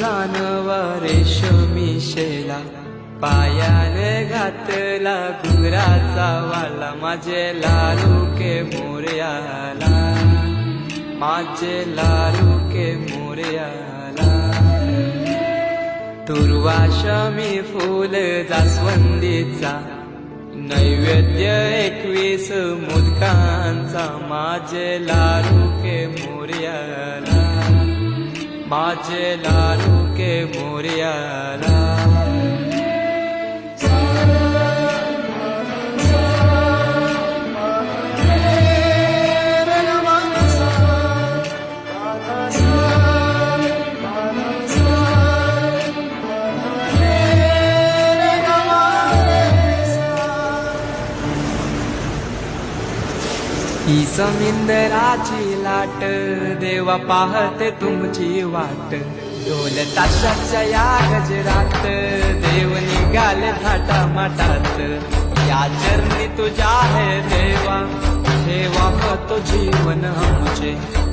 जानवा रेशमी शेला पायाने घातला घुंगराचा वाला. माझे लालू के मोर्याला. माझे लालू के मोर्याला. तुर्वाशमी फुल जास्वंदीचा. नैवेद्य एकवीस मुदकांचा. माझे लालू के मोर्याला. माझे लाडू के ही समिंदराची लाट देवा पाहते तुमची वाट. ढोल ताशाच्या या गजरात देव निघाले थाटा माटात या चरणी तुझ्या आहे देवा. देवा तो जीवन आमचे.